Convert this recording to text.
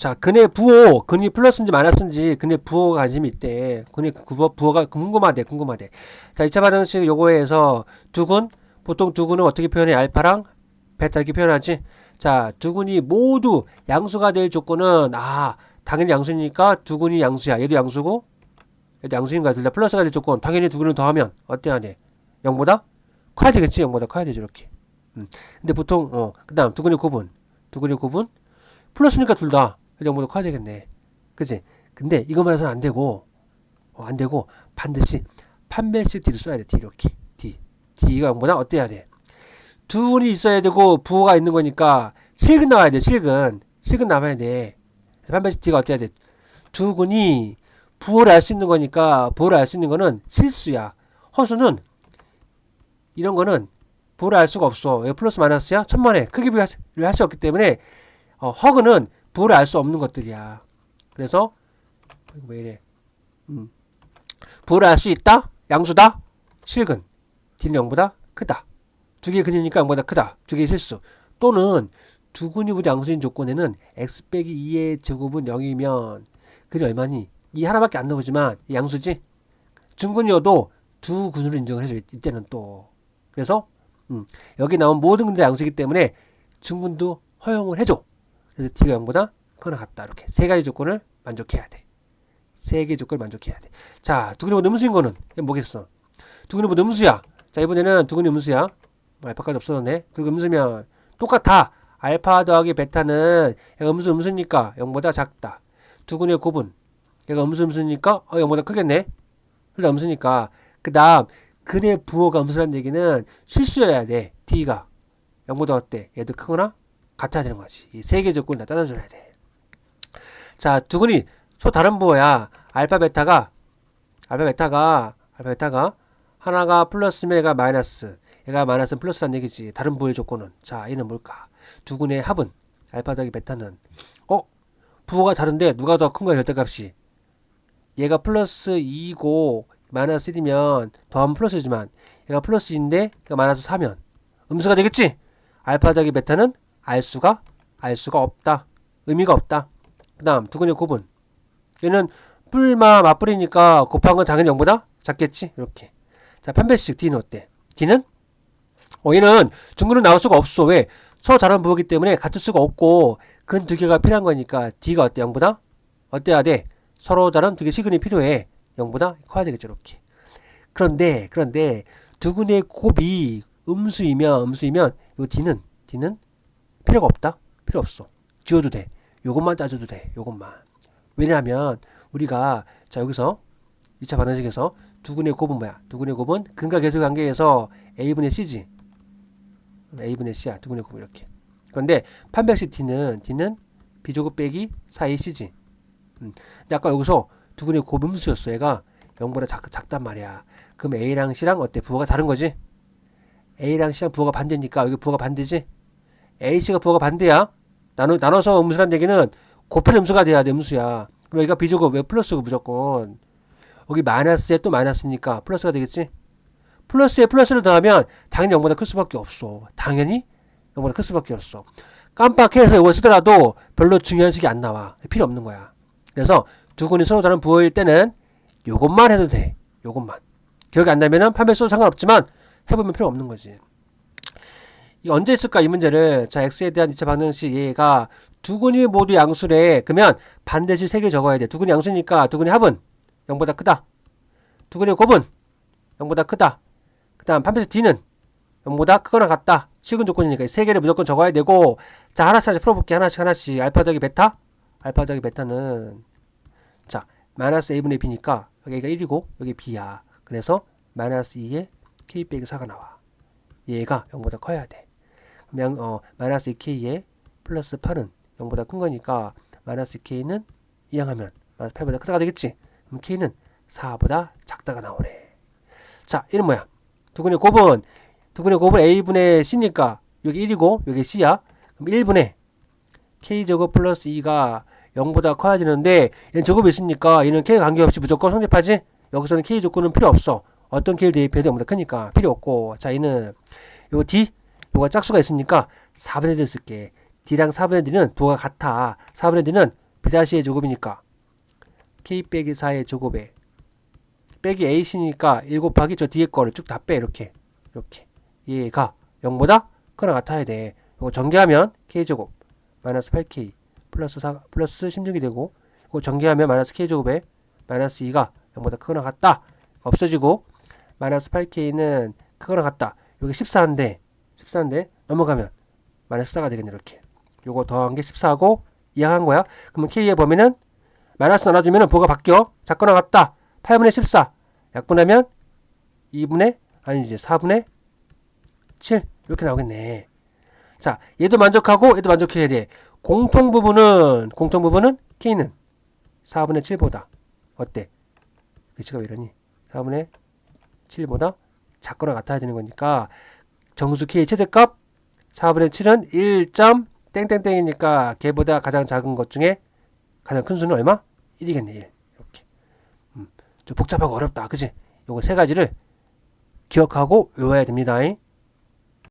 자, 근의 부호, 근이 플러스인지 마이너스인지 근의 부호가 관심이 있대. 근의 부호, 부호가 궁금하대, 궁금하대. 자, 2차 반응식 요거에서 두근, 보통 두근은 어떻게 표현해? 알파랑 베타 이렇게 표현하지? 자, 두근이 모두 양수가 될 조건은, 아, 당연히 양수니까 두근이 양수야. 얘도 양수고, 얘도 양수인가 둘 다 플러스가 될 조건. 당연히 두근을 더하면 어때야 돼? 0보다? 커야 되겠지? 0보다 커야 되죠, 이렇게. 음. 근데 보통, 어, 그 다음 두근의 구분. 두근의 구분? 플러스니까 둘 다. 0보다 커야 되겠네. 그치? 근데 이것만 해서는 안 되고, 어, 안 되고, 반드시 판별식 D를 써야 돼, D 이렇게. D. D가 0보다 어때야 돼? 두근이 있어야 되고, 부호가 있는 거니까, 실근 나와야 돼, 실근. 실근 나와야 돼. 판별식 D가 어때야 돼? 두근이 부호를 알 수 있는 거니까, 부호를 알 수 있는 거는 실수야. 허수는, 이런 거는, 부호를 알 수가 없어. 왜 플러스 마이너스야? 천만에. 크게 비교할 수 없기 때문에, 어, 허그는 부호를 알 수 없는 것들이야. 그래서, 왜 이래? 음. 부호를 알 수 있다? 양수다? 실근. 0보다 크다. 두 개의 근이니까 0보다 크다. 두 개의 실수. 또는 두 근이 모두 양수인 조건에는 x 빼기 2의 제곱은 0이면 근이 얼마니? 이 하나밖에 안 나오지만 이 양수지? 중근이어도 두 근으로 인정을 해줘. 이때는 또. 그래서 음, 여기 나온 모든 근들 양수이기 때문에 중근도 허용을 해줘. 그래서 D가 0보다 크거나 같다. 이렇게 세 가지 조건을 만족해야 돼. 세 개의 조건을 만족해야 돼. 자, 두근이 모두 음수인 거는 이게 뭐겠어? 두근이 모두 음수야. 자, 이번에는 두근이 음수야. 뭐 알파까지 없어졌네. 두근 음수면 똑같아. 알파 더하기 베타는 음수 음수니까 0보다 작다. 두근의 곱은 얘가 음수 음수니까 어 0보다 크겠네. 둘다 음수니까 그 다음 근의 부호가 음수라는 얘기는 실수여야 돼. D가 0보다 어때? 얘도 크거나 같아야 되는 거지. 이세개 조건을 다 따라줘야 돼. 자, 두근이 소 다른 부호야. 알파 베타가 알파 베타가 알파 베타가 하나가 플러스면 얘가 마이너스. 얘가 마이너스 플러스란 얘기지. 다른 부호의 조건은. 자 얘는 뭘까? 두근의 합은 알파 더하기 베타는. 어? 부호가 다른데 누가 더 큰 거야 절대값이? 얘가 플러스 2고 마이너스 1이면 더하면 플러스지만 얘가 플러스 2인데 얘가 마이너스 4면 음수가 되겠지? 알파 더하기 베타는 알 수가 알 수가 없다. 의미가 없다. 그 다음 두근의 곱은 얘는 뿔마 맞불이니까 곱한 건 당연히 0보다 작겠지? 이렇게. 자 판별식 D는 어때? D는? 어 얘는 중근은 나올 수가 없어. 왜? 서로 다른 부호기 때문에 같을 수가 없고 근 두 개가 필요한 거니까 D가 어때? 0보다? 어때야 돼? 서로 다른 두 개 시근이 필요해. 0보다? 커야 되겠죠 이렇게. 그런데 그런데 두 근의 곱이 음수이면 음수이면 요 D는? D는 필요가 없다 필요 없어 지워도 돼 요것만 따져도 돼 요것만 왜냐하면 우리가 자 여기서 2차 반응식에서 두근의 곱은 뭐야? 두근의 곱은 근과 계수 관계에서 a분의 c지. a분의 c야. 두근의 곱은 이렇게. 그런데 판별식 d는 d는 비조급 빼기 4a c지. 음. 근데 아까 여기서 두근의 곱 음수였어. 얘가 0보다 작, 작단 말이야. 그럼 a랑 c랑 어때? 부호가 다른 거지? a랑 c랑 부호가 반대니까 여기 부호가 반대지? A, c가 부호가 반대야. 나눠, 나눠서 음수란 얘기는 곱한 음수가 돼야 돼. 음수야. 그럼 여기가 비조급 왜 플러스고 무조건. 여기 마이너스에 또 마이너스니까 플러스가 되겠지? 플러스에 플러스를 더하면 당연히 0보다 클 수밖에 없어. 당연히 0보다 클 수밖에 없어. 깜빡해서 이걸 쓰더라도 별로 중요한 식이 안 나와. 필요 없는 거야. 그래서 두 군이 서로 다른 부호일 때는 요것만 해도 돼. 요것만. 기억이 안 나면은 판별 써도 상관없지만 해보면 필요 없는 거지. 이 언제 있을까 이 문제를 자 x에 대한 2차 방정식 얘가 두 군이 모두 양수래 그러면 반드시 세 개 적어야 돼. 두 군이 양수니까 두 군의 합은 0보다 크다. 두근의 곱은 0보다 크다. 그 다음 판별식 D는 0보다 크거나 같다. 식은 조건이니까 세 개를 무조건 적어야 되고 자 하나씩 하나씩 풀어볼게 하나씩 하나씩 알파 더하기 베타 알파 더하기 베타는 자 마이너스 a분의 b니까 여기가 1이고 여기 b야. 그래서 마이너스 2에 k 빼기 4가 나와. 얘가 0보다 커야 돼. 그냥 어 마이너스 2k에 플러스 8은 0보다 큰 거니까 마이너스 k는 이항하면 마이너스 8보다 크다가 되겠지. 그럼 k는 4보다 작다가 나오네. 자, 이는 뭐야? 두근의 곱은 두근의 곱은 a분의 c니까 여기 1이고 여기 c야. 그럼 1분의 k 제곱 플러스 2가 0보다 커야 되는데 얘는 제곱이 있으니까 얘는 k 관계없이 무조건 성립하지? 여기서는 k 조건은 필요 없어. 어떤 k를 대입해도 0보다 크니까 필요 없고 자, 얘는 요 d 요가 짝수가 있으니까 4분의 1을 쓸게. d랑 4분의 1은 부호가 같아. 4분의 1은 B-의 제곱이니까. K 빼기 4의 제곱에. 빼기 A시니까 1 곱하기 저 뒤에 거를 쭉 다 빼. 이렇게. 이렇게. 얘가? 0보다 크거나 같아야 돼. 이거 전개하면 K제곱 마이너스 8K 플러스 4 플러스 16이 되고 이거 전개하면 마이너스 K제곱에 마이너스 2가 0보다 크거나 같다. 없어지고 마이너스 8K는 크거나 같다. 여기 14인데 14인데 넘어가면 마이너스 14가 되겠네 이렇게. 요거 더한 게 14고 이항한 거야. 그러면 K의 범위는 마이너스 나눠주면 부호가 바뀌어. 작거나 같다. 8분의 14 약분하면 2분의 아니 이제 4분의 7 이렇게 나오겠네. 자 얘도 만족하고 얘도 만족해야 돼. 공통 부분은 공통 부분은 K는 4분의 7보다 어때? 위치가 왜 이러니? 4분의 7보다 작거나 같아야 되는 거니까 정수 K의 최대값 4분의 7은 1. 땡땡땡이니까 걔보다 가장 작은 것 중에 가장 큰 수는 얼마? 1이겠네 1 이렇게 음, 좀 복잡하고 어렵다 그지? 요거 세 가지를 기억하고 외워야 됩니다